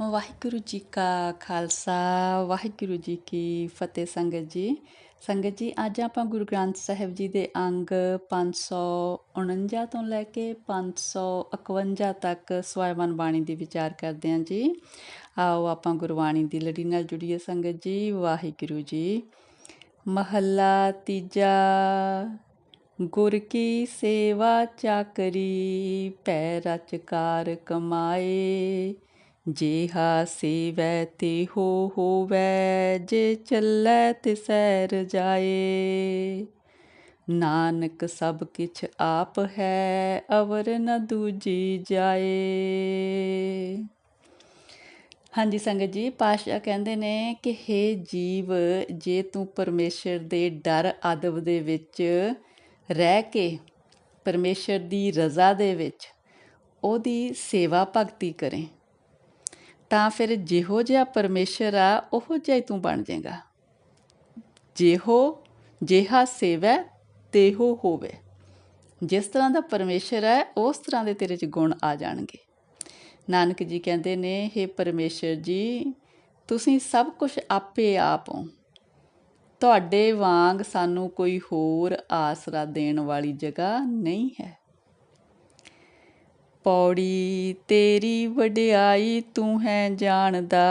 ਵਾਹਿਗੁਰੂ ਜੀ ਕਾ ਖਾਲਸਾ, ਵਾਹਿਗੁਰੂ ਜੀ ਕੀ ਫਤਿਹ ਸੰਗਤ ਜੀ। ਸੰਗਤ ਜੀ, ਅੱਜ ਆਪਾਂ ਗੁਰੂ ਗ੍ਰੰਥ ਸਾਹਿਬ ਜੀ ਦੇ ਅੰਗ 549 ਤੋਂ ਲੈ ਕੇ 551 ਤੱਕ ਸਵੈਮਨ ਬਾਣੀ ਦੀ ਵਿਚਾਰ ਕਰਦੇ ਹਾਂ ਜੀ। ਆਓ ਆਪਾਂ ਗੁਰਬਾਣੀ ਦੀ ਲੜੀ ਨਾਲ ਜੁੜੀਏ ਸੰਗਤ ਜੀ, ਵਾਹਿਗੁਰੂ ਜੀ। ਮਹੱਲਾ ਤੀਜਾ, ਗੁਰ ਕੀ ਸੇਵਾ ਚਾਕਰੀ ਪੈ ਰਚਕਾਰ ਕਮਾਏ। ਜੇ ਜੇਹਾ ਸੇਵੈ ਤੇ ਹੋ ਹੋਵੈ, ਜੇ ਚੱਲੈ ਸੈਰ ਜਾਏ। ਨਾਨਕ ਸਭ ਕਿਛ ਆਪ ਹੈ, ਅਵਰ ਨ ਦੂਜੀ ਜਾਏ। ਹਾਂਜੀ ਸੰਗਤ ਜੀ ਪਾਸ਼ਾ ਕਹਿੰਦੇ ਨੇ ਕਿ हे ਜੀਵ, ਜੇ ਤੂੰ ਪਰਮੇਸ਼ਰ ਦੇ ਡਰ ਅਦਬ ਦੇ ਵਿੱਚ ਰਹਿ ਕੇ ਪਰਮੇਸ਼ਰ ਦੀ ਰਜ਼ਾ ਦੇ ਵਿੱਚ ਉਹਦੀ ਸੇਵਾ ਭਗਤੀ ਕਰੇ ਤਾਂ ਫਿਰ ਜਿਹੋ ਜਿਹਾ ਪਰਮੇਸ਼ਰ ਆ, ਉਹੋ ਜਿਹਾ ਹੀ ਤੂੰ ਬਣ ਜਾਏਗਾ। ਜਿਹੋ ਜਿਹਾ ਸੇਵੈ, ਤੇਹੋ ਹੋਵੇ। ਜਿਸ ਤਰ੍ਹਾਂ ਦਾ ਪਰਮੇਸ਼ਰ ਹੈ, ਉਸ ਤਰ੍ਹਾਂ ਦੇ ਤੇਰੇ 'ਚ ਗੁਣ ਆ ਜਾਣਗੇ। ਨਾਨਕ ਜੀ ਕਹਿੰਦੇ ਨੇ हे ਪਰਮੇਸ਼ਰ ਜੀ, ਤੁਸੀਂ ਸਭ ਕੁਝ ਆਪੇ ਆਪ ਹੋ। ਤੁਹਾਡੇ ਵਾਂਗ ਸਾਨੂੰ ਕੋਈ ਹੋਰ ਆਸਰਾ ਦੇਣ ਵਾਲੀ ਜਗ੍ਹਾ ਨਹੀਂ ਹੈ। ਪੌੜੀ, ਤੇਰੀ ਵਡਿਆਈ ਤੂੰ ਹੈ ਜਾਣਦਾ।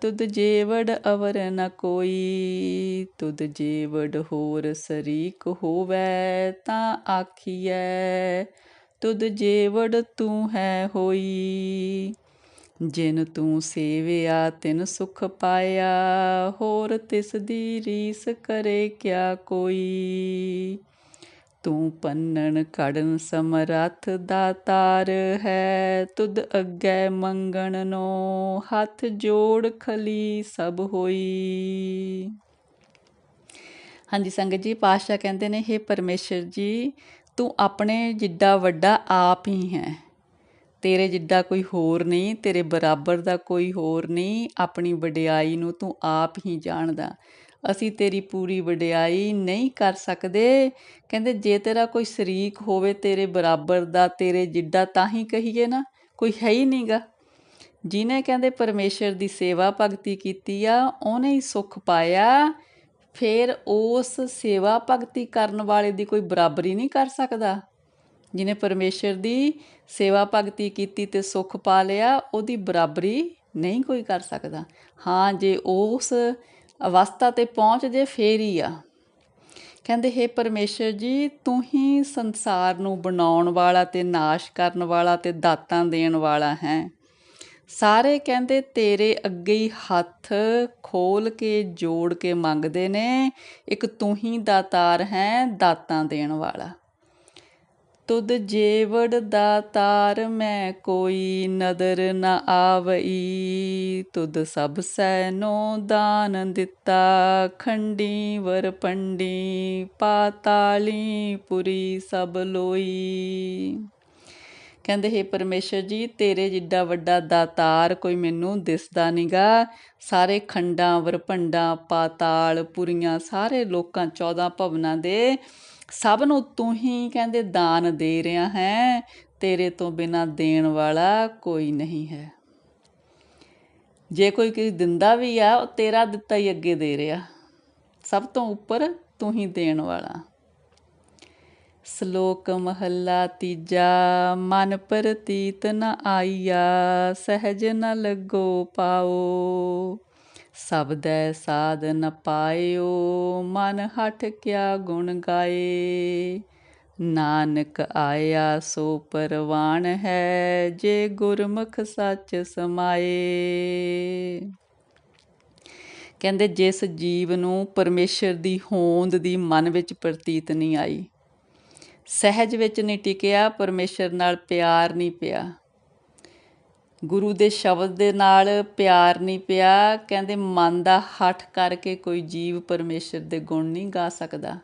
ਤੁਧ ਜੇਵੜ ਅਵਰ ਨ ਕੋਈ, ਤੁਧ ਜੇਵੜ ਹੋਰ ਸਰੀਕ ਹੋਵੇ ਤਾਂ ਆਖੀਐ, ਤੁਧ ਜੇਵੜ ਤੂੰ ਹੈ ਹੋਈ। ਜਿਨ ਤੂੰ ਸੇਵਿਆ ਤਿਨ ਸੁਖ ਪਾਇਆ, ਹੋਰ ਤਿਸ ਦੀ ਰੀਸ ਕਰੇ ਕਿਆ ਕੋਈ। ਤੂੰ ਪੰਨਣ ਕੜਨ ਸਮਰੱਥ ਦਾਤਾਰ ਹੈ। ਤੁਧ ਅੱਗੇ ਮੰਗਣ ਨੋ ਹੱਥ ਜੋੜ ਖਲੀ ਸਭ ਹੋਈ। ਹਾਂਜੀ, ਸੰਗਤ ਜੀ ਪਾਸ਼ਾ ਕਹਿੰਦੇ ਨੇ हे ਪਰਮੇਸ਼ਰ ਜੀ, ਤੂੰ ਆਪਣੇ ਜਿੱਡਾ ਵੱਡਾ ਆਪ ਹੀ ਹੈ। ਤੇਰੇ ਜਿੱਡਾ ਕੋਈ ਹੋਰ ਨਹੀਂ, ਤੇਰੇ ਬਰਾਬਰ ਦਾ ਕੋਈ ਹੋਰ ਨਹੀਂ, ਆਪਣੀ ਵਡਿਆਈ ਨੂੰ ਤੂੰ ਆਪ ਹੀ ਜਾਣਦਾ। ਅਸੀਂ ਤੇਰੀ ਪੂਰੀ ਵਡਿਆਈ ਨਹੀਂ ਕਰ ਸਕਦੇ। ਕਹਿੰਦੇ, ਜੇ ਤੇਰਾ ਕੋਈ ਸ਼ਰੀਕ ਹੋਵੇ ਤੇਰੇ ਬਰਾਬਰ ਦਾ, ਤੇਰੇ ਜਿੱਡਾ ਤਾਂ ਹੀ ਕਹੀਏ ਨਾ, ਕੋਈ ਹੈ ਹੀ ਨਹੀਂਗਾ ਜਿਨੇ ਕਹਿੰਦੇ ਪਰਮੇਸ਼ਰ ਦੀ ਸੇਵਾ ਭਗਤੀ ਕੀਤੀ ਆ, ਉਹਨੇ ਹੀ ਸੁੱਖ ਪਾਇਆ। ਫਿਰ ਉਸ ਸੇਵਾ ਭਗਤੀ ਕਰਨ ਵਾਲੇ ਦੀ ਕੋਈ ਬਰਾਬਰੀ ਨਹੀਂ ਕਰ ਸਕਦਾ। ਜਿਨੇ ਪਰਮੇਸ਼ਰ ਦੀ ਸੇਵਾ ਭਗਤੀ ਕੀਤੀ ਤੇ ਸੁੱਖ ਪਾ ਲਿਆ, ਉਹਦੀ ਬਰਾਬਰੀ ਨਹੀਂ ਕੋਈ ਕਰ ਸਕਦਾ। ਹਾਂ, ਜੇ ਉਸ ਅਵਸਥਾ ਤੇ ਪਹੁੰਚ ਜੇ, ਫੇਰ ਹੀ ਆ। ਕਹਿੰਦੇ, ਹੈ ਪਰਮੇਸ਼ਰ ਜੀ, ਤੂੰ ਹੀ ਸੰਸਾਰ ਨੂੰ ਬਣਾਉਣ ਵਾਲਾ ਤੇ ਨਾਸ਼ ਕਰਨ ਵਾਲਾ ਤੇ ਦਾਤਾਂ ਦੇਣ ਵਾਲਾ ਹੈ। ਸਾਰੇ ਕਹਿੰਦੇ, ਤੇਰੇ ਅੱਗੇ ਹੀ ਹੱਥ ਖੋਲ ਕੇ, ਜੋੜ ਕੇ ਮੰਗਦੇ ਨੇ, ਇੱਕ ਤੂੰ ਹੀ ਦਾਤਾਰ ਹੈ, ਦਾਤਾਂ ਦੇਣ ਵਾਲਾ। ਤੁਧ ਜੇਵੜ ਦਾ ਤਾਰ ਮੈਂ ਕੋਈ ਨਦਰ ਨਾ ਆਵਈ। ਤੁਧ ਸਭ ਸੈ ਨੋ ਦਾਨ ਦਿੱਤਾ, ਖੰਡੀ ਵਰ ਪੰਡੀ, ਪਾਤਾਲੀ ਪੁਰੀ ਸਭ ਲੋਈ। ਕਹਿੰਦੇ, ਹੈ ਪਰਮੇਸ਼ਰ ਜੀ, ਤੇਰੇ ਜਿੱਡਾ ਵੱਡਾ ਦਾਤਾਰ ਕੋਈ ਮੈਨੂੰ ਦਿਸਦਾ ਨਹੀਂਗਾ ਸਾਰੇ ਖੰਡਾਂ ਵਰਪੰਡਾਂ ਪਾਤਾਲ ਪੁਰੀਆਂ ਸਾਰੇ ਲੋਕਾਂ 14 ਭਵਨਾਂ ਦੇ ਸਭ ਨੂੰ ਤੂੰ ਹੀ ਕਹਿੰਦੇ ਦਾਨ ਦੇ ਰਿਹਾ ਹੈ, ਤੇਰੇ ਤੋਂ ਬਿਨਾ ਦੇਣ ਵਾਲਾ ਕੋਈ ਨਹੀਂ ਹੈ। ਜੇ ਕੋਈ ਕਿਸੇ ਦਿੰਦਾ ਵੀ ਆ, ਉਹ ਤੇਰਾ ਦਿੱਤਾ ਹੀ ਅੱਗੇ ਦੇ ਰਿਹਾ। ਸਭ ਤੋਂ ਉੱਪਰ ਤੂੰ ਹੀ ਦੇਣ ਵਾਲਾ। ਸ਼ਲੋਕ ਮਹੱਲਾ ਤੀਜਾ, ਮਨ ਪ੍ਰਤੀਤ ਨ ਆਈਆ, ਸਹਿਜ ਨ ਲੱਗੋ ਪਾਓ। ਸਬਦੈ ਸਾਧ ਨ ਪਾਇਓ, ਮਨ ਹਟ ਕਿਆ ਗੁਣ ਗਾਏ। ਨਾਨਕ ਆਇਆ ਸੋ ਪਰਵਾਨ ਹੈ, ਜੇ ਗੁਰਮੁਖ ਸੱਚ ਸਮਾਏ। ਕਹਿੰਦੇ, ਜਿਸ ਜੀਵ ਨੂੰ ਪਰਮੇਸ਼ਰ ਦੀ ਹੋਂਦ ਦੀ ਮਨ ਵਿੱਚ ਪ੍ਰਤੀਤ ਨਹੀਂ ਆਈ, ਸਹਿਜ ਵਿੱਚ ਨਹੀਂ ਟਿਕਿਆ, ਪਰਮੇਸ਼ਰ ਨਾਲ ਪਿਆਰ ਨਹੀਂ ਪਿਆ। ਗੁਰੂ ਦੇ ਸ਼ਬਦ ਦੇ ਨਾਲ ਪਿਆਰ ਨਹੀਂ ਪਿਆ, ਕਹਿੰਦੇ ਮਨ ਦਾ ਹੱਠ ਕਰਕੇ ਕੋਈ ਜੀਵ ਪਰਮੇਸ਼ਰ ਦੇ ਗੁਣ ਨਹੀਂ ਗਾ ਸਕਦਾ।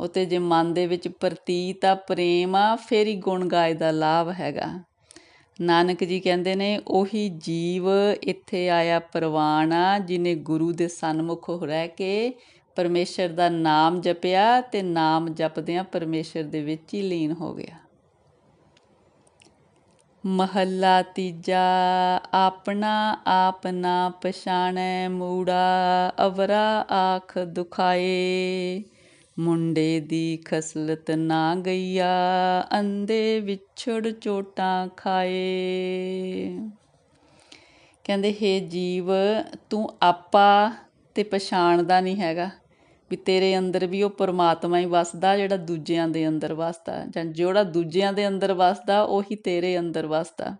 ਉਤੇ ਜੇ ਮਨ ਦੇ ਵਿੱਚ ਪ੍ਰਤੀਤ ਆ, ਪ੍ਰੇਮ ਆ, ਫੇਰ ਹੀ ਗੁਣ ਗਾਏ ਦਾ ਲਾਭ ਹੈਗਾ। ਨਾਨਕ ਜੀ ਕਹਿੰਦੇ ਨੇ, ਉਹੀ ਜੀਵ ਇੱਥੇ ਆਇਆ ਪ੍ਰਵਾਨ ਆ, ਜਿਨੇ ਗੁਰੂ ਦੇ ਸਨਮੁਖ ਰਹਿ ਕੇ ਪਰਮੇਸ਼ਰ ਦਾ ਨਾਮ ਜਪਿਆ ਤੇ ਨਾਮ ਜਪਦਿਆਂ ਪਰਮੇਸ਼ਰ ਦੇ ਵਿੱਚ ਹੀ ਲੀਨ ਹੋ ਗਿਆ। ਮਹੱਲਾ ਤੀਜਾ, ਆਪਣਾ ਆਪ ਨਾ ਪਛਾਣੈ ਮੂੜਾ, ਅਵਰਾ ਆਖ ਦੁਖਾਏ। ਮੁੰਡੇ ਦੀ ਖਸਲਤ ਨਾ ਗਈਆ, ਅੰਦੇ ਵਿਛੜ ਚੋਟਾਂ ਖਾਏ। ਕਹਿੰਦੇ, ਹੇ ਜੀਵ, ਤੂੰ ਆਪਾ ਤੇ ਪਛਾਣਦਾ ਨਹੀਂ ਹੈਗਾ। ਵੀ ਤੇਰੇ ਅੰਦਰ ਵੀ ਉਹ ਪਰਮਾਤਮਾ ਹੀ ਵਸਦਾ, ਜਿਹੜਾ ਦੂਜਿਆਂ ਦੇ ਅੰਦਰ ਵਸਦਾ, ਜਾਂ ਜਿਹੜਾ ਦੂਜਿਆਂ ਦੇ ਅੰਦਰ ਵਸਦਾ, ਉਹੀ ਤੇਰੇ ਅੰਦਰ ਵਸਦਾ।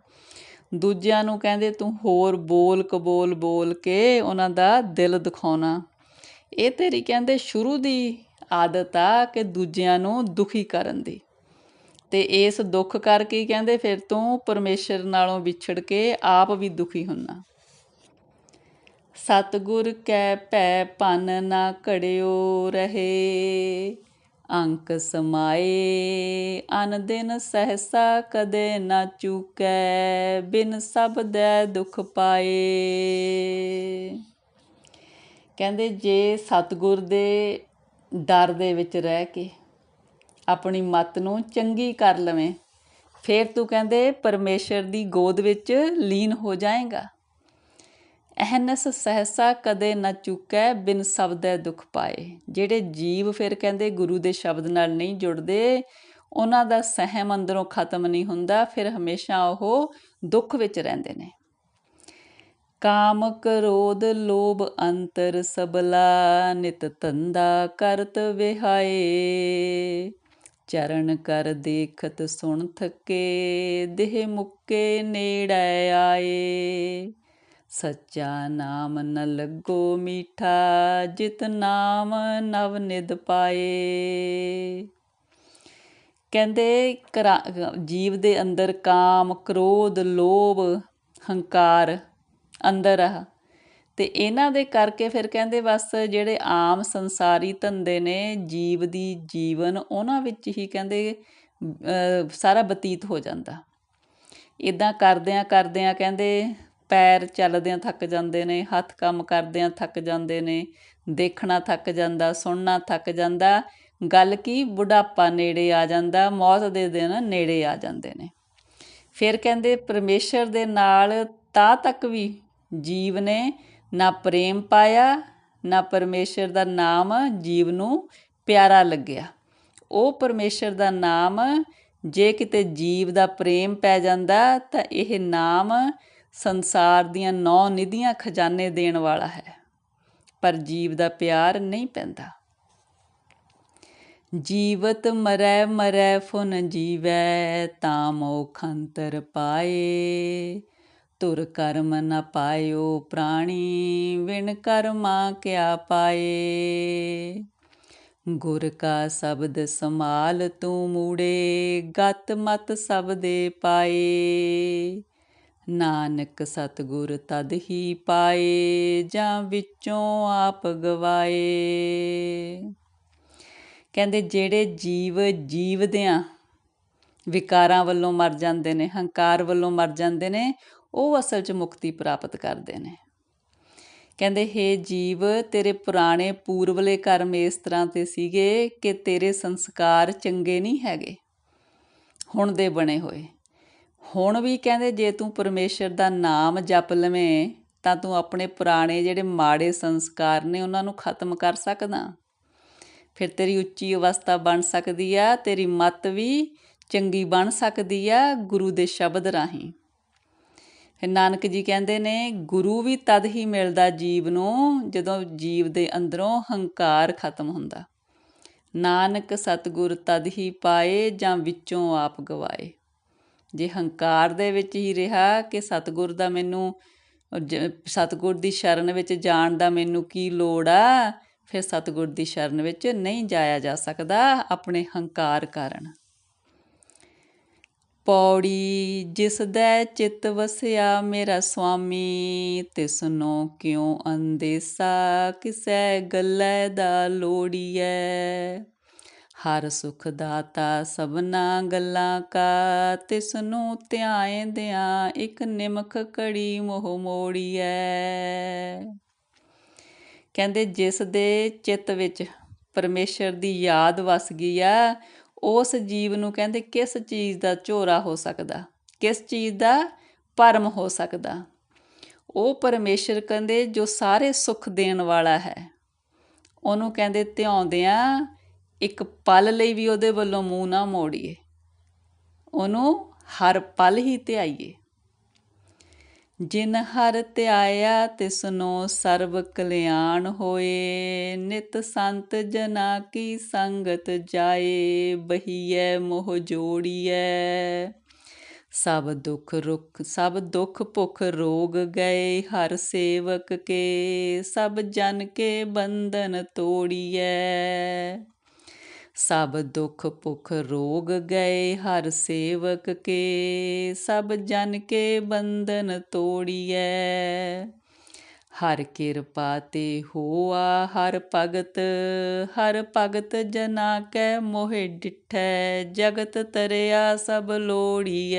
ਦੂਜਿਆਂ ਨੂੰ ਕਹਿੰਦੇ ਤੂੰ ਹੋਰ ਬੋਲ, ਕਬੋਲ, ਬੋਲ ਕੇ ਉਹਨਾਂ ਦਾ ਦਿਲ ਦਿਖਾਉਣਾ। ਇਹ ਤੇਰੀ ਕਹਿੰਦੇ ਸ਼ੁਰੂ ਦੀ ਆਦਤ ਆ ਕਿ ਦੂਜਿਆਂ ਨੂੰ ਦੁਖੀ ਕਰਨ ਦੀ। ਤੇ ਇਸ ਦੁੱਖ ਕਰਕੇ ਕਹਿੰਦੇ ਫਿਰ ਤੂੰ ਪਰਮੇਸ਼ਰ ਨਾਲੋਂ ਵਿਛੜ ਕੇ ਆਪ ਵੀ ਦੁਖੀ ਹੁੰਨਾ। ਸਤਿਗੁਰ ਕੈ ਭੈ ਭਨ ਨਾ ਘੜਿਓ ਰਹੇ। ਅੰਕ ਸਮਾਏ, ਅਨ ਦਿਨ ਸਹਸਾ ਕਦੇ ਨਾ ਚੂਕੈ, ਬਿਨ ਸਭ ਸਬਦੈ ਦੁਖ ਪਾਏ। ਕਹਿੰਦੇ ਜੇ ਸਤਗੁਰ ਦੇ ਡਰ ਦੇ ਵਿੱਚ ਰਹਿ ਕੇ ਆਪਣੀ ਮਤ ਨੂੰ ਚੰਗੀ ਕਰ ਲਵੇਂ, ਫਿਰ ਤੂੰ ਕਹਿੰਦੇ ਪਰਮੇਸ਼ਰ ਦੀ ਗੋਦ ਵਿੱਚ ਲੀਨ ਹੋ ਜਾਏਗਾ। ਅਹਨਸ ਸਹਸਾ ਕਦੇ ਨਾ ਚੁੱਕੈ ਬਿਨ ਸ਼ਬਦੈ ਦੁਖ ਪਾਏ। ਜਿਹੜੇ ਜੀਵ ਫਿਰ ਕਹਿੰਦੇ ਗੁਰੂ ਦੇ ਸ਼ਬਦ ਨਾਲ ਨਹੀਂ ਜੁੜਦੇ, ਉਹਨਾਂ ਦਾ ਸਹਿਮ ਅੰਦਰੋਂ ਖਤਮ ਨਹੀਂ ਹੁੰਦਾ, ਫਿਰ ਹਮੇਸ਼ਾ ਉਹ ਦੁੱਖ ਵਿੱਚ ਰਹਿੰਦੇ ਨੇ। ਕਾਮ ਕ੍ਰੋਧ ਲੋਭ ਅੰਤਰ ਸਬਲਾ ਨਿਤ ਤੰਦਾ ਕਰਤ ਵਿਹਾਏ। ਚਰਨ ਕਰ ਦੇਖਤ ਸੁਣ ਥਕੇ, ਦੇਹ ਮੁੱਕੇ ਨੇੜੇ ਆਏ। ਸੱਚਾ ਨਾਮ ਨ ਲੱਗੋ ਮੀਠਾ, ਜਿਤ ਨਾਮ ਨਵ ਨਿਦ ਪਾਏ। ਕਹਿੰਦੇ ਜੀਵ ਦੇ ਅੰਦਰ ਕਾਮ, ਕ੍ਰੋਧ, ਲੋਭ, ਹੰਕਾਰ ਅੰਦਰ ਆ। ਤੇ ਇਹਨਾਂ ਦੇ ਕਰਕੇ ਫਿਰ ਕਹਿੰਦੇ ਬਸ ਜਿਹੜੇ ਆਮ ਸੰਸਾਰੀ ਧੰਦੇ ਨੇ, ਜੀਵ ਦੀ ਜੀਵਨ, ਉਹਨਾਂ ਵਿੱਚ ਹੀ ਕਹਿੰਦੇ ਸਾਰਾ ਬਤੀਤ ਹੋ ਜਾਂਦਾ। ਇਦਾਂ ਕਰਦਿਆਂ ਕਰਦਿਆਂ ਕਹਿੰਦੇ ਪੈਰ ਚੱਲਦਿਆਂ ਥੱਕ ਜਾਂਦੇ ਨੇ, ਹੱਥ ਕੰਮ ਕਰਦਿਆਂ ਥੱਕ ਜਾਂਦੇ ਨੇ, ਦੇਖਣਾ ਥੱਕ ਜਾਂਦਾ, ਸੁਣਨਾ ਥੱਕ ਜਾਂਦਾ, ਗੱਲ ਕੀ ਬੁਢਾਪਾ ਨੇੜੇ ਆ ਜਾਂਦਾ, ਮੌਤ ਦੇ ਦਿਨ ਨੇੜੇ ਆ ਜਾਂਦੇ ਨੇ। ਫਿਰ ਕਹਿੰਦੇ ਪਰਮੇਸ਼ਰ ਦੇ ਨਾਲ ਤਾਂ ਤੱਕ ਵੀ ਜੀਵ ਨੇ ਨਾ ਪ੍ਰੇਮ ਪਾਇਆ, ਨਾ ਪਰਮੇਸ਼ਰ ਦਾ ਨਾਮ ਜੀਵ ਨੂੰ ਪਿਆਰਾ ਲੱਗਿਆ। ਉਹ ਪਰਮੇਸ਼ਰ ਦਾ ਨਾਮ ਜੇ ਕਿਤੇ ਜੀਵ ਦਾ ਪ੍ਰੇਮ ਪੈ ਜਾਂਦਾ ਤਾਂ ਇਹ ਨਾਮ ਸੰਸਾਰ ਦੀਆਂ ਨੌ ਨਿਧੀਆਂ ਖਜ਼ਾਨੇ ਦੇਣ ਵਾਲਾ ਹੈ, ਪਰ ਜੀਵ ਦਾ ਪਿਆਰ ਨਹੀਂ ਪੈਂਦਾ। ਜੀਵਤ ਮਰੈ ਮਰੈ ਫੁਨ ਜੀਵੈ, ਤਾਂ ਮੋਖ ਅੰਤਰ ਪਾਏ। ਤੁਰ ਕਰਮ ਨ ਪਾਇਓ ਪ੍ਰਾਣੀ, ਵਿਣ ਕਰਮਾ ਕਿਆ ਪਾਏ। ਗੁਰ ਕਾ ਸ਼ਬਦ ਸਮਾਲ ਤੂੰ ਮੂੜੇ, ਗਤ ਮਤ ਸਬਦੇ ਪਾਏ। ਨਾਨਕ ਸਤਗੁਰ ਤਦ ਹੀ ਪਾਏ, ਜਾਂ ਵਿੱਚੋਂ ਆਪ ਗਵਾਏ। ਕਹਿੰਦੇ ਜਿਹੜੇ ਜੀਵ ਜੀਵਦਿਆਂ ਵਿਕਾਰਾਂ ਵੱਲੋਂ ਮਰ ਜਾਂਦੇ ਨੇ, ਹੰਕਾਰ ਵੱਲੋਂ ਮਰ ਜਾਂਦੇ ਨੇ, ਉਹ ਅਸਲ 'ਚ ਮੁਕਤੀ ਪ੍ਰਾਪਤ ਕਰਦੇ ਨੇ। ਕਹਿੰਦੇ, ਹੇ ਜੀਵ, ਤੇਰੇ ਪੁਰਾਣੇ ਪੂਰਵਲੇ ਕਰਮ ਇਸ ਤਰ੍ਹਾਂ ਤੇ ਸੀਗੇ ਕਿ ਤੇਰੇ ਸੰਸਕਾਰ ਚੰਗੇ ਨਹੀਂ ਹੈਗੇ, ਹੁਣ ਦੇ ਬਣੇ ਹੋਏ। ਹੁਣ ਵੀ ਕਹਿੰਦੇ ਜੇ ਤੂੰ ਪਰਮੇਸ਼ਰ ਦਾ ਨਾਮ ਜਪ ਲਵੇਂ, ਤਾਂ ਤੂੰ ਆਪਣੇ ਪੁਰਾਣੇ ਜਿਹੜੇ ਮਾੜੇ ਸੰਸਕਾਰ ਨੇ ਉਹਨਾਂ ਨੂੰ ਖਤਮ ਕਰ ਸਕਦਾ। ਫਿਰ ਤੇਰੀ ਉੱਚੀ ਅਵਸਥਾ ਬਣ ਸਕਦੀ ਆ, ਤੇਰੀ ਮਤ ਵੀ ਚੰਗੀ ਬਣ ਸਕਦੀ ਆ ਗੁਰੂ ਦੇ ਸ਼ਬਦ ਰਾਹੀਂ। ਫਿਰ ਨਾਨਕ ਜੀ ਕਹਿੰਦੇ ਨੇ, ਗੁਰੂ ਵੀ ਤਦ ਹੀ ਮਿਲਦਾ ਜੀਵ ਨੂੰ ਜਦੋਂ ਜੀਵ ਦੇ ਅੰਦਰੋਂ ਹੰਕਾਰ ਖਤਮ ਹੁੰਦਾ। ਨਾਨਕ ਸਤਗੁਰ ਤਦ ਹੀ ਪਾਏ ਜਾਂ ਵਿੱਚੋਂ ਆਪ ਗਵਾਏ। ਜੇ ਹੰਕਾਰ ਦੇ ਵਿੱਚ ਹੀ ਰਿਹਾ ਕਿ ਸਤਿਗੁਰ ਦਾ ਮੈਨੂੰ ਸਤਿਗੁਰ ਦੀ ਸ਼ਰਨ ਵਿੱਚ ਜਾਣ ਦਾ ਮੈਨੂੰ ਕੀ ਲੋੜ ਆ? ਫਿਰ ਸਤਿਗੁਰ ਦੀ ਸ਼ਰਨ ਵਿੱਚ ਨਹੀਂ ਜਾਇਆ ਜਾ ਸਕਦਾ ਆਪਣੇ ਹੰਕਾਰ ਕਾਰਨ। ਪੌੜੀ ਜਿਸ ਦਾ ਚਿੱਤ ਵਸਿਆ ਮੇਰਾ ਸੁਆਮੀ, ਤਿਸ ਨੂੰ ਕਿਉ ਅੰਦੇਸਾ? ਕਿਸੈ ਗੱਲੇ ਦਾ ਲੋੜੀਐ। ਹਰ ਸੁਖ ਦਾਤਾ ਸਭਨਾ ਗੱਲਾਂ ਕਾ ਤਿਸ ਨੂੰ ਧਿਆਇਂਦਿਆਂ ਇੱਕ ਨਿਮਖ ਕੜੀ ਮੋਹ ਮੋੜੀਐ। ਕਹਿੰਦੇ ਜਿਸ ਦੇ ਚਿੱਤ ਵਿੱਚ ਪਰਮੇਸ਼ਰ ਦੀ ਯਾਦ ਵਸ ਗਈ ਆ, ਉਸ ਜੀਵ ਨੂੰ ਕਹਿੰਦੇ ਕਿਸ ਚੀਜ਼ ਦਾ ਝੋਰਾ ਹੋ ਸਕਦਾ? ਕਿਸ ਚੀਜ਼ ਦਾ ਭਰਮ ਹੋ ਸਕਦਾ? ਉਹ ਪਰਮੇਸ਼ਰ ਕਹਿੰਦੇ ਜੋ ਸਾਰੇ ਸੁੱਖ ਦੇਣ ਵਾਲਾ ਹੈ। ਉਹਨੂੰ ਕਹਿੰਦੇ ਧਿਆਉਂਦਿਆਂ ਇੱਕ ਪਲ ਲਈ ਵੀ ਉਹਦੇ ਵੱਲੋਂ ਮੂੰਹ ਨਾ ਮੋੜੀਏ। ਉਹਨੂੰ ਹਰ ਪਲ ਹੀ ਧਿਆਈਏ। ਜਿਨ ਹਰ ਧਿਆਇਆ ਤਿਸਨੋ ਸਰਬ ਕਲਿਆਣ ਹੋਏ। ਨਿਤ ਸੰਤ ਜਨਾ ਕੀ ਸੰਗਤ ਜਾਏ। ਬਹੀਐ ਮੋਹ ਜੋੜੀਐ। ਸਭ ਦੁੱਖ ਰੁਖ, ਸਭ ਦੁੱਖ ਭੁਖ ਰੋਗ ਗਏ। ਹਰ ਸੇਵਕ ਕੇ, ਸਭ ਜਨ ਕੇ ਬੰਧਨ ਤੋੜੀਐ। ਸਭ ਦੁੱਖ ਭੁਖ ਰੋਗ ਗਏ ਹਰ ਸੇਵਕ ਕੇ, ਸਭ ਜਨ ਕੇ ਬੰਧਨ ਤੋੜੀਐ। ਹਰ ਕਿਰਪਾ ਤੇ ਹੋਆ ਹਰ ਭਗਤ ਹਰ ਭਗਤ ਜਨਾ ਕੈ ਮੋਹਿ ਡਿਠੈ, ਜਗਤ ਤਰਿਆ ਸਭ ਲੋੜੀਐ।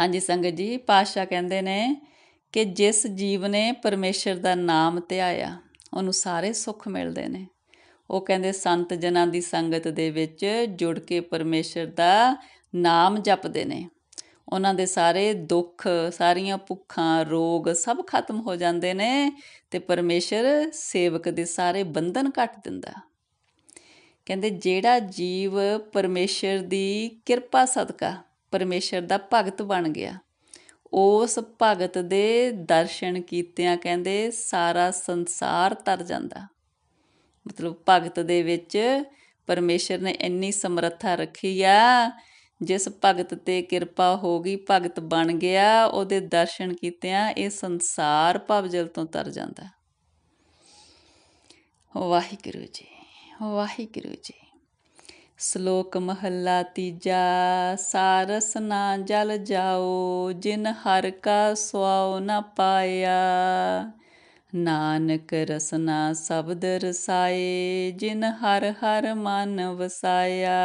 ਹਾਂਜੀ ਸੰਗਤ ਜੀ ਪਾਸ਼ਾ ਕਹਿੰਦੇ ਨੇ ਕਿ ਜਿਸ ਜੀਵ ਨੇ ਪਰਮੇਸ਼ਰ ਦਾ ਨਾਮ ਧਿਆਇਆ ਉਹਨੂੰ ਸਾਰੇ ਸੁੱਖ ਮਿਲਦੇ ਨੇ। ਉਹ ਕਹਿੰਦੇ, ਸੰਤ ਜਨਾਂ ਦੀ ਸੰਗਤ ਦੇ ਵਿੱਚ ਜੁੜ ਕੇ ਪਰਮੇਸ਼ਰ ਦਾ ਨਾਮ ਜਪਦੇ ਨੇ। ਉਹਨਾਂ ਦੇ ਸਾਰੇ ਦੁੱਖ, ਸਾਰੀਆਂ ਭੁੱਖਾਂ, ਰੋਗ ਸਭ ਖਤਮ ਹੋ ਜਾਂਦੇ ਨੇ ਤੇ ਪਰਮੇਸ਼ਰ ਸੇਵਕ ਦੇ ਸਾਰੇ ਬੰਧਨ ਕੱਟ ਦਿੰਦਾ। ਕਹਿੰਦੇ, ਜਿਹੜਾ ਜੀਵ ਪਰਮੇਸ਼ਰ ਦੀ ਕਿਰਪਾ ਸਦਕਾ, ਪਰਮੇਸ਼ਰ ਦਾ ਭਗਤ ਬਣ ਗਿਆ। ਉਸ ਭਗਤ ਦੇ ਦਰਸ਼ਨ ਕੀਤਿਆਂ ਕਹਿੰਦੇ, ਸਾਰਾ ਸੰਸਾਰ ਤਰ ਜਾਂਦਾ। ਮਤਲਬ ਭਗਤ ਦੇ ਵਿੱਚ ਪਰਮੇਸ਼ਰ ਨੇ ਇੰਨੀ ਸਮਰੱਥਾ ਰੱਖੀ ਆ, ਜਿਸ ਭਗਤ ਤੇ ਕਿਰਪਾ ਹੋ ਗਈ, ਭਗਤ ਬਣ ਗਿਆ, ਉਹਦੇ ਦਰਸ਼ਨ ਕੀਤਿਆਂ ਇਹ ਸੰਸਾਰ ਭਵਜਲ ਤੋਂ ਤਰ ਜਾਂਦਾ। ਵਾਹਿਗੁਰੂ ਜੀ ਵਾਹਿਗੁਰੂ ਜੀ। ਸ਼ਲੋਕ ਮਹੱਲਾ ਤੀਜਾ, ਸਾਰਸ ਨਾ ਜਲ ਜਾਓ, ਜਿਨ ਹਰ ਕਾ ਸੁਆਉ ਨਾ ਪਾਇਆ। ਨਾਨਕ ਰਸਨਾ ਸ਼ਬਦ ਰਸਾਏ, ਜਿਨ ਹਰ ਹਰ ਮਨ ਵਸਾਇਆ।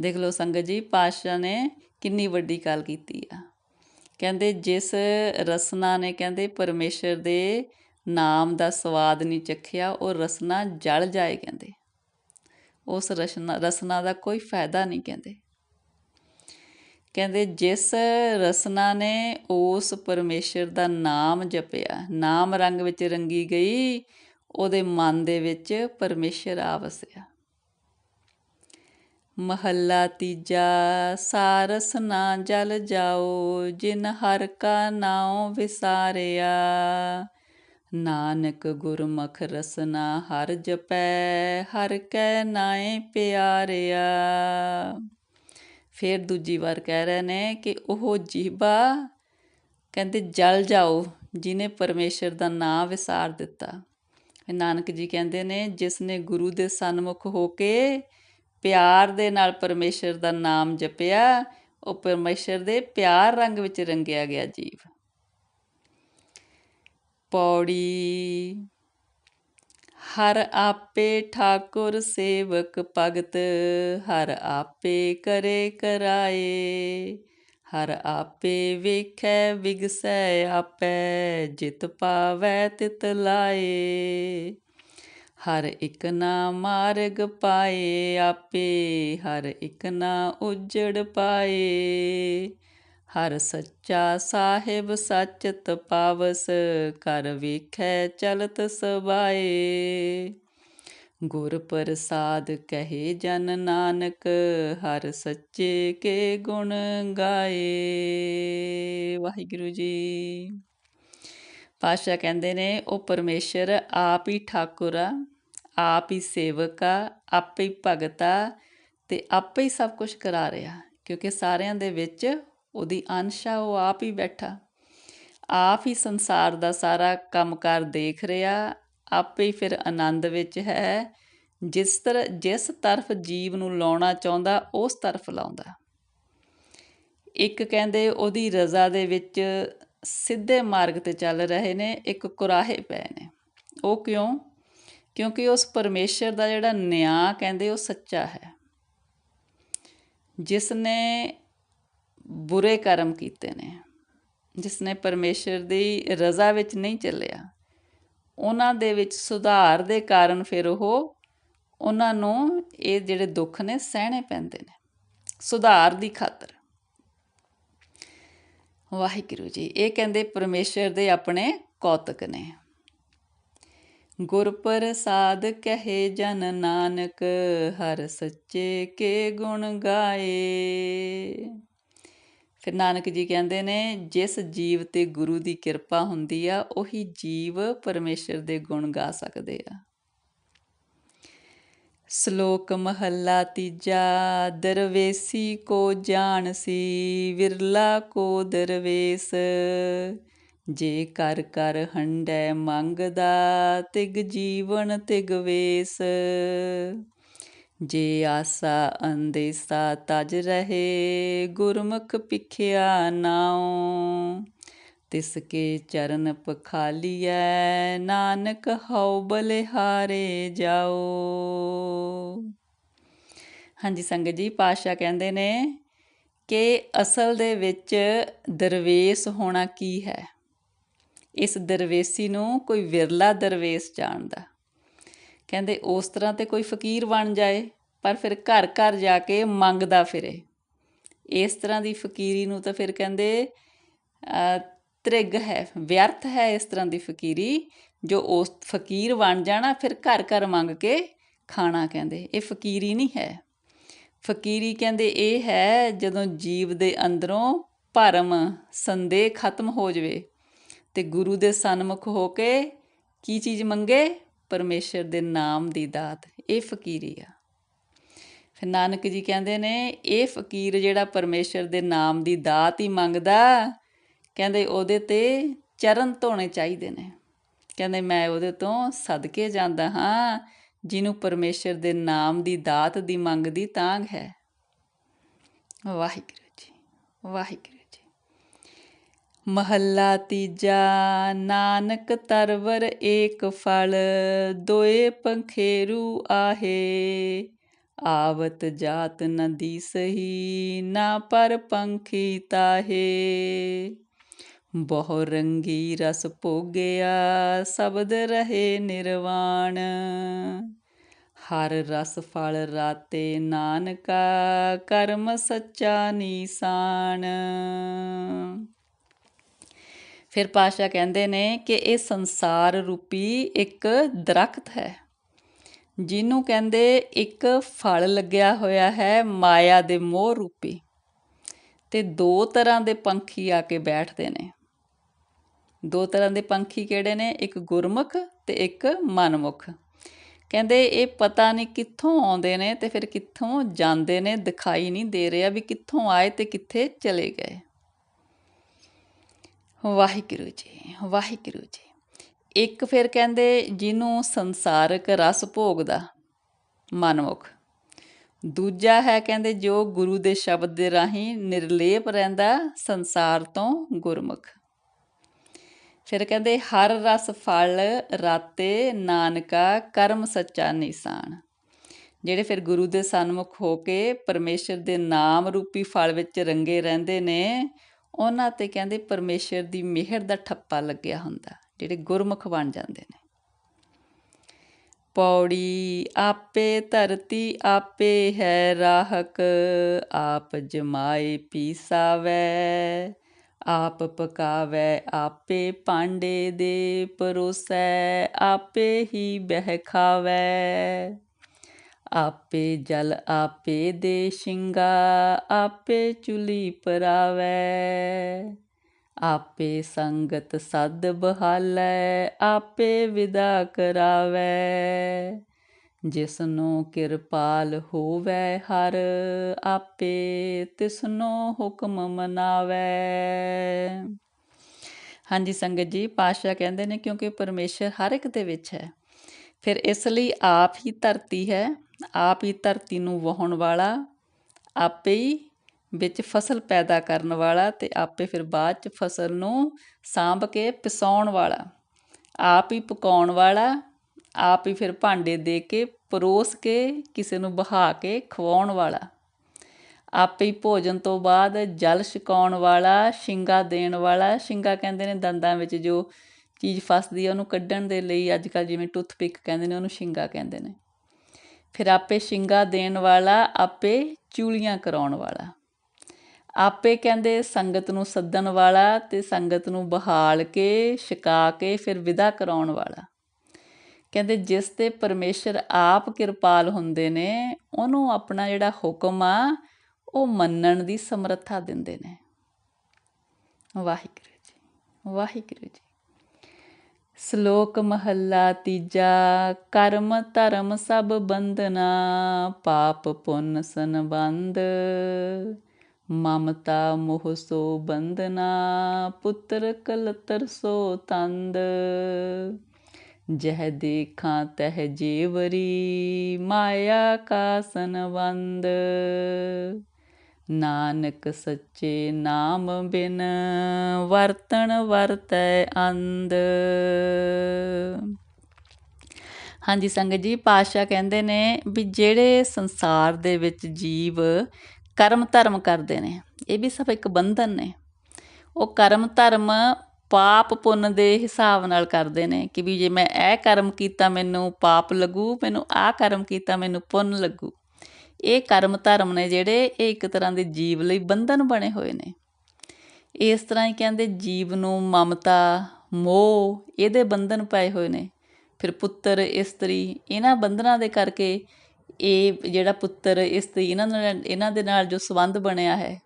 ਦੇਖ ਲਓ ਸੰਗਤ ਜੀ ਪਾਸ਼ਾ ਨੇ ਕਿੰਨੀ ਵੱਡੀ ਗੱਲ ਕੀਤੀ ਆ। ਕਹਿੰਦੇ ਜਿਸ ਰਸਨਾ ਨੇ ਕਹਿੰਦੇ ਪਰਮੇਸ਼ਰ ਦੇ ਨਾਮ ਦਾ ਸਵਾਦ ਨਹੀਂ ਚੱਖਿਆ, ਉਹ ਰਸਨਾ ਜਲ ਜਾਏ ਕਹਿੰਦੇ। ਉਸ ਰਸਨਾ ਰਸਨਾ ਦਾ ਕੋਈ ਫਾਇਦਾ ਨਹੀਂ ਕਹਿੰਦੇ। ਕਹਿੰਦੇ ਜਿਸ ਰਸਨਾ ਨੇ ਉਸ ਪਰਮੇਸ਼ਰ ਦਾ ਨਾਮ ਜਪਿਆ, ਨਾਮ ਰੰਗ ਵਿੱਚ ਰੰਗੀ ਗਈ, ਉਹਦੇ ਮਨ ਦੇ ਵਿੱਚ ਪਰਮੇਸ਼ਰ ਆ ਵਸਿਆ। ਮਹੱਲਾ ਤੀਜਾ ਸਾਰਸ ਨਾ ਜਲ ਜਾਓ, ਜਿਨ ਹਰ ਕਾ ਨਾਉ ਵਿਸਾਰਿਆ। ਨਾਨਕ ਗੁਰਮੁਖ ਰਸਨਾ ਹਰ ਜਪੈ, ਹਰ ਕੈ ਨਾਏ ਪਿਆਰਿਆ। ਫਿਰ ਦੂਜੀ ਵਾਰ ਕਹਿ ਰਹੇ ਨੇ ਕਿ ਉਹ ਜੀਬਾ ਕਹਿੰਦੇ ਜਲ ਜਾਓ, ਜਿਨੇ ਪਰਮੇਸ਼ਰ ਦਾ ਨਾਮ ਵਿਸਾਰ ਦਿੱਤਾ। ਨਾਨਕ ਜੀ ਕਹਿੰਦੇ ਨੇ, ਜਿਸ ਨੇ ਗੁਰੂ ਦੇ ਸਨਮੁਖ ਹੋ ਕੇ ਪਿਆਰ ਦੇ ਨਾਲ ਪਰਮੇਸ਼ਰ ਦਾ ਨਾਮ ਜਪਿਆ, ਉਹ ਪਰਮੇਸ਼ਰ ਦੇ ਪਿਆਰ ਰੰਗ ਵਿੱਚ ਰੰਗਿਆ ਗਿਆ ਜੀਵ। ਪੌੜੀ। ਹਰ ਆਪੇ ਠਾਕੁਰ ਸੇਵਕ ਭਗਤ, ਹਰ ਆਪੇ ਕਰੇ ਕਰਾਏ। ਹਰ ਆਪੇ ਵੇਖੈ, ਵਿਗਸੈ ਆਪੈ, ਜਿਤ ਪਾਵੈ, ਤਿਤ ਲਾਏ। ਹਰ ਇੱਕ ਨਾ ਮਾਰਗ ਪਾਏ ਆਪੇ, ਹਰ ਇੱਕ ਨਾ ਉਜੜ ਪਾਏ। ਹਰ ਸੱਚਾ ਸਾਹਿਬ ਸਚਤ ਪਾਵਸ ਕਰ ਵੇਖੈ ਚਲਤ ਸਬਾਏ। ਗੁਰ ਪ੍ਰਸਾਦ ਕਹੇ ਜਨ ਨਾਨਕ, ਹਰ ਸੱਚੇ ਕੇ ਗੁਣ ਗਾਏ। ਵਾਹਿਗੁਰੂ ਜੀ। ਪਾਸ਼ਾ ਕਹਿੰਦੇ ਨੇ, ਉਹ ਪਰਮੇਸ਼ਰ ਆਪ ਹੀ ਠਾਕੁਰ ਆ, ਆਪ ਹੀ ਸੇਵਕ ਆ, ਆਪੇ ਹੀ ਭਗਤ ਆ ਤੇ ਆਪੇ ਹੀ ਸਭ ਕੁਝ ਕਰਾ ਰਿਹਾ। ਕਿਉਂਕਿ ਸਾਰਿਆਂ ਦੇ ਵਿੱਚ ਉਹਦੀ ਅੰਸ਼ ਆ, ਉਹ ਆਪ ਹੀ ਬੈਠਾ। ਆਪ ਹੀ ਸੰਸਾਰ ਦਾ ਸਾਰਾ ਕੰਮਕਾਰ ਦੇਖ ਰਿਹਾ, ਆਪੇ ਹੀ ਫਿਰ ਆਨੰਦ ਵਿੱਚ ਹੈ। ਜਿਸ ਤਰ, ਜਿਸ ਤਰਫ ਜੀਵ ਨੂੰ ਲਾਉਣਾ ਚਾਹੁੰਦਾ, ਉਸ ਤਰਫ ਲਾਉਂਦਾ। ਇੱਕ ਕਹਿੰਦੇ ਉਹਦੀ ਰਜ਼ਾ ਦੇ ਵਿੱਚ ਸਿੱਧੇ ਮਾਰਗ ਤੇ ਚੱਲ ਰਹੇ ਨੇ, ਇੱਕ ਕੁਰਾਹੇ ਪਏ ਨੇ। ਉਹ ਕਿਉਂ? ਕਿਉਂਕਿ ਉਸ ਪਰਮੇਸ਼ਰ ਦਾ ਜਿਹੜਾ ਨਿਆਂ ਕਹਿੰਦੇ ਉਹ ਸੱਚਾ ਹੈ। ਜਿਸ ਨੇ ਬੁਰੇ ਕਰਮ ਕੀਤੇ ਨੇ ਜਿਸ ਨੇ ਪਰਮੇਸ਼ਰ ਦੀ ਰਜ਼ਾ ਵਿੱਚ ਨਹੀਂ ਚੱਲਿਆ। ਉਹਨਾਂ ਦੇ ਵਿੱਚ ਸੁਧਾਰ ਦੇ ਕਾਰਨ ਫਿਰ ਉਹ ਉਹਨਾਂ ਨੂੰ ਇਹ ਜਿਹੜੇ ਦੁੱਖ ਨੇ ਸਹਿਣੇ ਪੈਂਦੇ ਨੇ, ਸੁਧਾਰ ਦੀ ਖਾਤਰ। ਵਾਹਿਗੁਰੂ ਜੀ, ਇਹ ਕਹਿੰਦੇ ਪਰਮੇਸ਼ਰ ਦੇ ਆਪਣੇ ਕੌਤਕ ਨੇ। ਗੁਰ ਪ੍ਰਸਾਦ ਕਹੇ ਜਨ ਨਾਨਕ, ਹਰ ਸੱਚੇ ਕੇ ਗੁਣ ਗਾਏ। ਫਿਰ ਨਾਨਕ ਜੀ ਕਹਿੰਦੇ ਨੇ, ਜਿਸ ਜੀਵ ਤੇ ਗੁਰੂ ਦੀ ਕਿਰਪਾ ਹੁੰਦੀ ਆ, ਉਹੀ ਜੀਵ ਪਰਮੇਸ਼ਰ ਦੇ ਗੁਣ ਗਾ ਸਕਦੇ ਆ। ਸ਼ਲੋਕ ਮਹੱਲਾ ਤੀਜਾ, ਦਰਵੇਸੀ ਕੋ ਜਾਣ ਸੀ ਵਿਰਲਾ ਕੋ ਦਰਵੇਸ। ਜੇ ਕਰ ਕਰ ਹੰਡੈ ਮੰਗਦਾ, ਤਿਗ ਜੀਵਨ ਤਿਗ ਵੇਸ। ਜੇ ਆਸਾ ਅੰਦੇਸਾ ਤਜ ਰਹੇ, ਗੁਰਮੁਖ ਪਿਖਿਆ ਨਾਉ। ਤਿਸ ਕੇ ਚਰਨ ਪਖਾਲੀਐ, ਨਾਨਕ ਹਉ ਬਲਿਹਾਰੇ ਜਾਓ ਹਾਂਜੀ, ਸੰਗਤ ਜੀ ਪਾਸ਼ਾ ਕਹਿੰਦੇ ਨੇ ਕਿ ਅਸਲ ਦੇ ਵਿੱਚ ਦਰਵੇਸ਼ ਹੋਣਾ ਕੀ ਹੈ? ਇਸ ਦਰਵੇਸੀ ਨੂੰ ਕੋਈ ਵਿਰਲਾ ਦਰਵੇਸ਼ ਜਾਣਦਾ। ਕਹਿੰਦੇ ਉਸ ਤਰ੍ਹਾਂ ਤੇ ਕੋਈ ਫਕੀਰ ਬਣ ਜਾਏ, ਪਰ ਫਿਰ ਘਰ ਘਰ ਜਾ ਕੇ ਮੰਗਦਾ ਫਿਰੇ। ਇਸ ਤਰ੍ਹਾਂ ਦੀ ਫਕੀਰੀ ਨੂੰ ਤਾਂ ਫਿਰ ਕਹਿੰਦੇ ਤ੍ਰਿਗ ਹੈ, ਵਿਅਰਥ ਹੈ ਇਸ ਤਰ੍ਹਾਂ ਦੀ ਫਕੀਰੀ। ਜੋ ਉਸ ਫਕੀਰ ਬਣ ਜਾਣਾ, ਫਿਰ ਘਰ ਘਰ ਮੰਗ ਕੇ ਖਾਣਾ ਕਹਿੰਦੇ। ਇਹ ਫਕੀਰੀ ਨਹੀਂ ਹੈ। ਫਕੀਰੀ ਕਹਿੰਦੇ ਇਹ ਹੈ, ਜਦੋਂ ਜੀਵ ਦੇ ਅੰਦਰੋਂ ਭਰਮ, ਸੰਦੇਹ ਖਤਮ ਹੋ ਜਵੇ ਤੇ ਗੁਰੂ ਦੇ ਸਨਮੁਖ ਹੋ ਕੇ ਕੀ ਚੀਜ਼ ਮੰਗੇ? ਪਰਮੇਸ਼ਰ ਦੇ ਨਾਮ ਦੀ ਦਾਤ, ਇਹ ਫਕੀਰੀ ਆ। ਫਿਰ ਨਾਨਕ ਜੀ ਕਹਿੰਦੇ ਨੇ, ਇਹ ਫਕੀਰ ਜਿਹੜਾ ਪਰਮੇਸ਼ਰ ਦੇ ਨਾਮ ਦੀ ਦਾਤ ਹੀ ਮੰਗਦਾ, ਕਹਿੰਦੇ ਉਹਦੇ ਤੇ ਚਰਨ ਧੋਣੇ ਚਾਹੀਦੇ ਨੇ। ਕਹਿੰਦੇ ਮੈਂ ਉਹਦੇ ਤੋਂ ਸਦਕੇ ਜਾਂਦਾ ਹਾਂ, ਜਿਹਨੂੰ ਪਰਮੇਸ਼ਰ ਦੇ ਨਾਮ ਦੀ ਦਾਤ ਦੀ ਮੰਗ ਦੀ ਤਾਂਗ ਹੈ। ਵਾਹਿਗੁਰੂ ਜੀ, ਵਾਹਿਗੁਰੂ ਮਹੱਲਾ ਤੀਜਾ, ਨਾਨਕ ਤਰਵਰ ਏਕ ਫਲ, ਦੋਏ ਪੰਖੇਰੂ ਆਹੇ। ਆਵਤ ਜਾਤ ਨਦੀ ਸਹੀ, ਨਾ ਪਰ ਪੰਖੀ ਤਾਹੇ। ਬਹੁ ਰੰਗੀ ਰਸ ਭੋਗਿਆ, ਸ਼ਬਦ ਰਹੇ ਨਿਰਵਾਣ। ਹਰ ਰਸ ਫਲ ਰਾਤੇ ਨਾਨਕਾ, ਕਰਮ ਸੱਚਾ ਨੀਸਾਨ ਫਿਰ ਪਾਸ਼ਾ ਕਹਿੰਦੇ ਨੇ ਕਿ ਇਹ ਸੰਸਾਰ ਰੂਪੀ ਇੱਕ ਦਰਖਤ ਹੈ। ਜਿਹਨੂੰ ਕਹਿੰਦੇ ਇੱਕ ਫਲ ਲੱਗਿਆ ਹੋਇਆ ਹੈ ਮਾਇਆ ਦੇ ਮੋਹ ਰੂਪੀ। ਤੇ ਦੋ ਤਰ੍ਹਾਂ ਦੇ ਪੰਖੀ ਆ ਕੇ ਬੈਠਦੇ ਨੇ। ਦੋ ਤਰ੍ਹਾਂ ਦੇ ਪੰਖੀ ਕਿਹੜੇ ਨੇ? ਇੱਕ ਗੁਰਮੁਖ ਤੇ ਇੱਕ ਮਨਮੁਖ। ਕਹਿੰਦੇ ਇਹ ਪਤਾ ਨਹੀਂ ਕਿੱਥੋਂ ਆਉਂਦੇ ਨੇ ਤੇ ਫਿਰ ਕਿੱਥੋਂ ਜਾਂਦੇ ਨੇ ਦਿਖਾਈ ਨਹੀਂ ਦੇ ਰਿਹਾ ਵੀ ਕਿੱਥੋਂ ਆਏ ਤੇ ਕਿੱਥੇ ਚਲੇ ਗਏ। ਵਾਹਿਗੁਰੂ ਜੀ ਵਾਹਿਗੁਰੂ ਜੀ। ਇੱਕ ਫਿਰ ਕਹਿੰਦੇ ਜਿਹਨੂੰ ਸੰਸਾਰਕ ਰਸ ਭੋਗਦਾ, ਮਨਮੁਖ। ਦੂਜਾ ਹੈ ਕਹਿੰਦੇ ਜੋ ਗੁਰੂ ਦੇ ਸ਼ਬਦ ਦੇ ਰਾਹੀਂ ਨਿਰਲੇਪ ਰਹਿੰਦਾ ਸੰਸਾਰ ਤੋਂ ਗੁਰਮੁਖ। ਫਿਰ ਕਹਿੰਦੇ ਹਰ ਰਸ ਫਲ ਰਾਤੇ ਨਾਨਕਾ ਕਰਮ ਸੱਚਾ ਨਿਸ਼ਾਨ। ਜਿਹੜੇ ਫਿਰ ਗੁਰੂ ਦੇ ਸਨਮੁਖ ਹੋ ਕੇ ਪਰਮੇਸ਼ਰ ਦੇ ਨਾਮ ਰੂਪੀ ਫਲ ਵਿੱਚ ਰੰਗੇ ਰਹਿੰਦੇ ਨੇ ਉਹਨਾਂ ਤੇ ਕਹਿੰਦੇ ਪਰਮੇਸ਼ਰ ਦੀ ਮਿਹਰ ਦਾ ਠੱਪਾ ਲੱਗਿਆ ਹੁੰਦਾ, ਜਿਹੜੇ ਗੁਰਮੁਖ ਬਣ ਜਾਂਦੇ ਨੇ। ਪੌੜੀ ਆਪੇ ਧਰਤੀ ਆਪੇ ਹੈ ਰਾਹਕ, ਆਪ ਜਮਾਏ ਪੀਸਾਵੇ, ਆਪ ਪਕਾਵੇ, ਆਪੇ ਪਾਂਡੇ ਦੇ ਪਰੋਸੈ, ਆਪੇ ਹੀ ਬਹਿ ਖਾਵੇ। ਆਪੇ ਜਲ ਆਪੇ ਦੇ ਸ਼ਿੰਗਾ, ਆਪੇ ਚੁਲੀ ਪਰਾਵੇ। ਆਪੇ ਸੰਗਤ ਸਦ ਬਹਾਲੈ, ਆਪੇ ਵਿਦਾ ਕਰਾਵੇ। ਜਿਸਨੂੰ ਕਿਰਪਾਲ ਹੋਵੇ ਹਰ, ਆਪੇ ਤਿਸਨੂੰ ਹੁਕਮ ਮਨਾਵੇ। ਹਾਂਜੀ, ਸੰਗਤ ਜੀ ਪਾਸ਼ਾ ਕਹਿੰਦੇ ਨੇ ਕਿਉਂਕਿ ਪਰਮੇਸ਼ਰ ਹਰ ਇੱਕ ਦੇ ਵਿੱਚ ਹੈ। ਫਿਰ ਇਸ ਲਈ ਆਪ ਹੀ ਧਰਤੀ ਹੈ। ਆਪ ਹੀ ਧਰਤੀ ਨੂੰ ਵਹਾਉਣ ਵਾਲਾ, ਆਪੇ ਹੀ ਵਿੱਚ ਫਸਲ ਪੈਦਾ ਕਰਨ ਵਾਲਾ ਤੇ ਆਪੇ ਫਿਰ ਬਾਅਦ ਚ ਫਸਲ ਨੂੰ ਸਾਂਭ ਕੇ ਪਿਸਾਉਣ ਵਾਲਾ। ਆਪ ਹੀ ਪਕਾਉਣ ਵਾਲਾ, ਆਪ ਹੀ ਫਿਰ ਭਾਂਡੇ ਦੇ ਕੇ, ਪਰੋਸ ਕੇ, ਕਿਸੇ ਨੂੰ ਬਹਾ ਕੇ ਖਵਾਉਣ ਵਾਲਾ। ਆਪੇ ਹੀ ਭੋਜਨ ਤੋਂ ਬਾਅਦ ਜਲ ਛਕਾਉਣ ਵਾਲਾ, ਸ਼ਿੰਗਾ ਦੇਣ ਵਾਲਾ। ਸ਼ਿੰਗਾ ਕਹਿੰਦੇ ਨੇ ਦੰਦਾਂ ਵਿੱਚ ਜੋ ਚੀਜ਼ ਫਸਦੀ ਹੈ ਉਹਨੂੰ ਕੱਢਣ ਦੇ ਲਈ ਅੱਜ ਕੱਲ ਜਿਵੇਂ ਟੁੱਥਪਿਕ ਕਹਿੰਦੇ ਨੇ, ਉਹਨੂੰ ਸ਼ਿੰਗਾ ਕਹਿੰਦੇ ਨੇ। ਫਿਰ ਆਪੇ ਸ਼ਿੰਗਾ ਦੇਣ ਵਾਲਾ, ਆਪੇ ਚੂਲੀਆਂ ਕਰਾਉਣ ਵਾਲਾ। ਆਪੇ ਕਹਿੰਦੇ ਸੰਗਤ ਨੂੰ ਸੱਦਣ ਵਾਲਾ ਤੇ ਸੰਗਤ ਨੂੰ ਬਹਾਲ ਕੇ, ਛਕਾ ਕੇ ਫਿਰ ਵਿਦਾ ਕਰਾਉਣ ਵਾਲਾ। ਕਹਿੰਦੇ ਜਿਸ ਤੇ ਪਰਮੇਸ਼ਰ ਆਪ ਕਿਰਪਾਲ ਹੁੰਦੇ ਨੇ, ਉਹਨੂੰ ਆਪਣਾ ਜਿਹੜਾ ਹੁਕਮ ਆ, ਉਹ ਮੰਨਣ ਦੀ ਸਮਰੱਥਾ ਦਿੰਦੇ ਨੇ। ਵਾਹਿਗੁਰੂ ਜੀ ਵਾਹਿਗੁਰੂ ਜੀ। ਸ਼ਲੋਕ ਮਹੱਲਾ ਤੀਜਾ, ਕਰਮ ਧਰਮ ਸਭ ਬੰਧਨਾ, ਪਾਪ ਪੁੰਨ ਸੰਬੰਧ। ਮਮਤਾ ਮੋਹ ਸੋ ਬੰਧਨਾ, ਪੁੱਤਰ ਕਲਤਰ ਸੋ ਤੰਦ। ਜਹ ਦੇਖਾਂ ਤਹ ਜੀਵਰੀ, ਮਾਇਆ ਕਾ ਸੰਬੰਧ। ਨਾਨਕ ਸੱਚੇ ਨਾਮ ਬਿਨ ਵਰਤਣ ਵਰਤੈ ਅੰਧ। ਹਾਂਜੀ ਸੰਗਤ ਜੀ ਪਾਸ਼ਾ ਕਹਿੰਦੇ ਨੇ ਵੀ ਜਿਹੜੇ ਸੰਸਾਰ ਦੇ ਵਿੱਚ ਜੀਵ ਕਰਮ ਧਰਮ ਕਰਦੇ ਨੇ, ਇਹ ਵੀ ਸਭ ਇੱਕ ਬੰਧਨ ਨੇ। ਉਹ ਕਰਮ ਧਰਮ ਪਾਪ ਪੁੰਨ ਦੇ ਹਿਸਾਬ ਨਾਲ ਕਰਦੇ ਨੇ ਕਿ ਵੀ ਜੇ ਮੈਂ ਇਹ ਕਰਮ ਕੀਤਾ ਮੈਨੂੰ ਪਾਪ ਲੱਗੂ, ਮੈਨੂੰ ਆਹ ਕਰਮ ਕੀਤਾ ਮੈਨੂੰ ਪੁੰਨ ਲੱਗੂ। ਇਹ ਕਰਮ ਧਰਮ ਨੇ ਜਿਹੜੇ ਇਹ ਇੱਕ ਤਰ੍ਹਾਂ ਦੇ ਜੀਵ ਲਈ ਬੰਧਨ ਬਣੇ ਹੋਏ ਨੇ। ਇਸ ਤਰ੍ਹਾਂ ਹੀ ਕਹਿੰਦੇ ਜੀਵ ਨੂੰ ਮਮਤਾ, ਮੋਹ ਇਹਦੇ ਬੰਧਨ ਪਏ ਹੋਏ ਨੇ। ਫਿਰ ਪੁੱਤਰ, ਇਸਤਰੀ ਇਹਨਾਂ ਬੰਧਨਾਂ ਦੇ ਕਰਕੇ ਇਹ ਜਿਹੜਾ ਪੁੱਤਰ, ਇਸਤਰੀ ਇਹਨਾਂ ਨਾਲ, ਇਹਨਾਂ ਦੇ ਨਾਲ ਜੋ ਸੰਬੰਧ ਬਣਿਆ ਹੈ।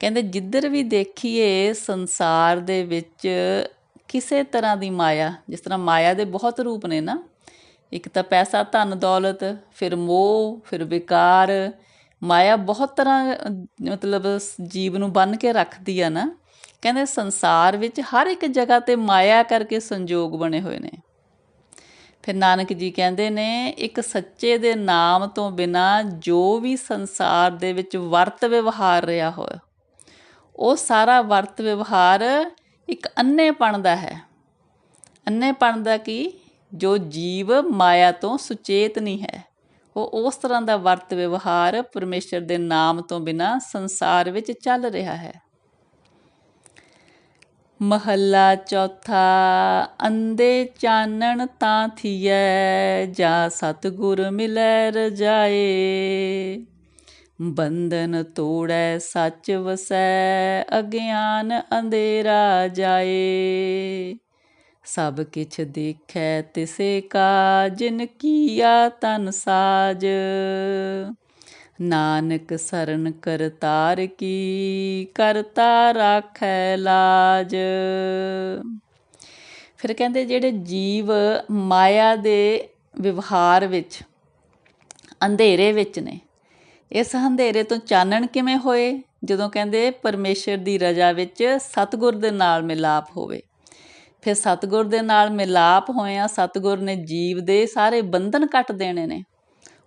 ਕਹਿੰਦੇ ਜਿੱਧਰ ਵੀ ਦੇਖੀਏ ਸੰਸਾਰ ਦੇ ਵਿੱਚ ਕਿਸੇ ਤਰ੍ਹਾਂ ਦੀ ਮਾਇਆ, ਜਿਸ ਤਰ੍ਹਾਂ ਮਾਇਆ ਦੇ ਬਹੁਤ ਰੂਪ ਨੇ ਨਾ ਇੱਕ ਤਾਂ ਪੈਸਾ, ਧਨ, ਦੌਲਤ, ਫਿਰ ਮੋਹ, ਫਿਰ ਵਿਕਾਰ। ਮਾਇਆ ਬਹੁਤ ਤਰ੍ਹਾਂ ਮਤਲਬ ਜੀਵ ਨੂੰ ਬੰਨ ਕੇ ਰੱਖਦੀ ਆ ਨਾ। ਕਹਿੰਦੇ ਸੰਸਾਰ ਵਿੱਚ ਹਰ ਇੱਕ ਜਗ੍ਹਾ ਤੇ ਮਾਇਆ ਕਰਕੇ ਸੰਜੋਗ ਬਣੇ ਹੋਏ ਨੇ। ਫਿਰ ਨਾਨਕ ਜੀ ਕਹਿੰਦੇ ਨੇ, ਇੱਕ ਸੱਚੇ ਦੇ ਨਾਮ ਤੋਂ ਬਿਨਾ ਜੋ ਵੀ ਸੰਸਾਰ ਦੇ ਵਿੱਚ ਵਰਤ ਵਿਵਹਾਰ ਰਿਹਾ ਹੋਇਆ ਉਹ ਸਾਰਾ ਵਰਤ ਵਿਵਹਾਰ ਇੱਕ ਅੰਨੇਪਣ ਦਾ ਹੈ। ਅੰਨੇਪਣ ਦਾ ਕੀ? ਜੋ ਜੀਵ ਮਾਇਆ ਤੋਂ ਸੁਚੇਤ ਨਹੀਂ ਹੈ। ਉਹ ਉਸ ਤਰ੍ਹਾਂ ਦਾ ਵਰਤ ਵਿਵਹਾਰ ਪਰਮੇਸ਼ਰ ਦੇ ਨਾਮ ਤੋਂ ਬਿਨਾ ਸੰਸਾਰ ਵਿੱਚ ਚੱਲ ਰਿਹਾ ਹੈ। ਮਹੱਲਾ ਚੌਥਾ ਅੰਦੇ ਚਾਨਣ ਤਾਂ ਥੀਐ, ਜਾ ਸਤਗੁਰ ਮਿਲੈ ਰਜਾਏ। ਬੰਧਨ ਤੋੜੈ ਸੱਚ ਵਸੈ, ਅਗਿਆਨ ਅੰਧੇਰਾ ਜਾਏ। ਸਭ ਕਿਛ ਦੇਖੈ ਤਿਸੇ ਕਾ ਜਿਨ ਕੀਆ ਤਨ ਸਾਜ। ਨਾਨਕ ਸਰਨ ਕਰਤਾਰ ਕੀ, ਕਰਤਾ ਰਾਖੈ ਲਾਜ। ਫਿਰ ਕਹਿੰਦੇ ਜਿਹੜੇ ਜੀਵ ਮਾਇਆ ਦੇ ਵਿਵਹਾਰ ਵਿੱਚ, ਅੰਧੇਰੇ ਵਿੱਚ ਨੇ, ਇਸ ਅੰਧੇਰੇ ਤੋਂ ਚਾਨਣ ਕਿਵੇਂ ਹੋਏ? ਜਦੋਂ ਕਹਿੰਦੇ ਪਰਮੇਸ਼ਰ ਦੀ ਰਜਾ ਵਿੱਚ ਸਤਗੁਰ ਦੇ ਨਾਲ ਮਿਲਾਪ ਹੋਵੇ। ਫਿਰ ਸਤਗੁਰ ਦੇ ਨਾਲ ਮਿਲਾਪ ਹੋਇਆ ਸਤਗੁਰ ਨੇ ਜੀਵ ਦੇ ਸਾਰੇ ਬੰਧਨ ਕੱਟ ਦੇਣੇ ਨੇ।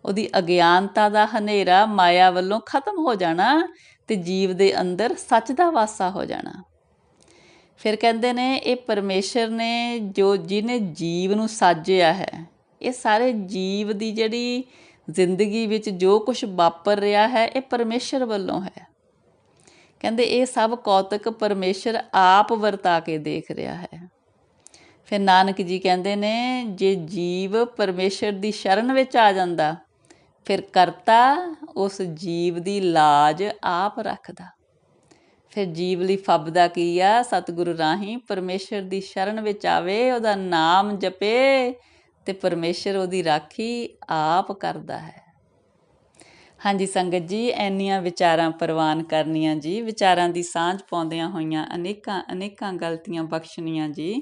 ਉਹਦੀ ਅਗਿਆਨਤਾ ਦਾ ਹਨੇਰਾ ਮਾਇਆ ਵੱਲੋਂ ਖਤਮ ਹੋ ਜਾਣਾ ਤੇ ਜੀਵ ਦੇ ਅੰਦਰ ਸੱਚ ਦਾ ਵਾਸਾ ਹੋ ਜਾਣਾ। ਫਿਰ ਕਹਿੰਦੇ ਨੇ, ਇਹ ਪਰਮੇਸ਼ਰ ਨੇ ਜੋ ਜਿਹਨੇ ਜੀਵ ਨੂੰ ਸਾਜਿਆ ਹੈ, ਇਹ ਸਾਰੇ ਜੀਵ ਦੀ ਜਿਹੜੀ ਜ਼ਿੰਦਗੀ ਵਿੱਚ ਜੋ ਕੁਝ ਵਾਪਰ ਰਿਹਾ ਹੈ, ਇਹ ਪਰਮੇਸ਼ਰ ਵੱਲੋਂ ਹੈ। ਕਹਿੰਦੇ, ਇਹ ਸਭ ਕੌਤਕ ਪਰਮੇਸ਼ਰ ਆਪ ਵਰਤਾ ਕੇ ਦੇਖ ਰਿਹਾ ਹੈ। ਫਿਰ ਨਾਨਕ ਜੀ ਕਹਿੰਦੇ ਨੇ, ਜੇ ਜੀਵ ਪਰਮੇਸ਼ਰ ਦੀ ਸ਼ਰਨ ਵਿੱਚ ਆ ਜਾਂਦਾ, ਫਿਰ ਕਰਤਾ ਉਸ ਜੀਵ ਦੀ ਲਾਜ ਆਪ ਰੱਖਦਾ। ਫਿਰ ਜੀਵ ਲਈ ਫੱਬਦਾ ਕੀ ਆ? ਸਤਿਗੁਰੂ ਰਾਹੀਂ ਪਰਮੇਸ਼ਰ ਦੀ ਸ਼ਰਨ ਵਿੱਚ ਆਵੇ, ਉਹਦਾ ਨਾਮ ਜਪੇ ਤੇ ਪਰਮੇਸ਼ਰ ਉਹਦੀ ਰਾਖੀ ਆਪ ਕਰਦਾ ਹੈ। ਹਾਂਜੀ ਸੰਗਤ ਜੀ ਐਨੀਆਂ ਵਿਚਾਰਾਂ ਪ੍ਰਵਾਨ ਕਰਨੀਆਂ ਜੀ, ਵਿਚਾਰਾਂ ਦੀ ਸਾਂਝ ਪਾਉਂਦਿਆਂ ਹੋਈਆਂ ਅਨੇਕਾਂ ਅਨੇਕਾਂ ਗਲਤੀਆਂ ਬਖਸ਼ਣੀਆਂ ਜੀ।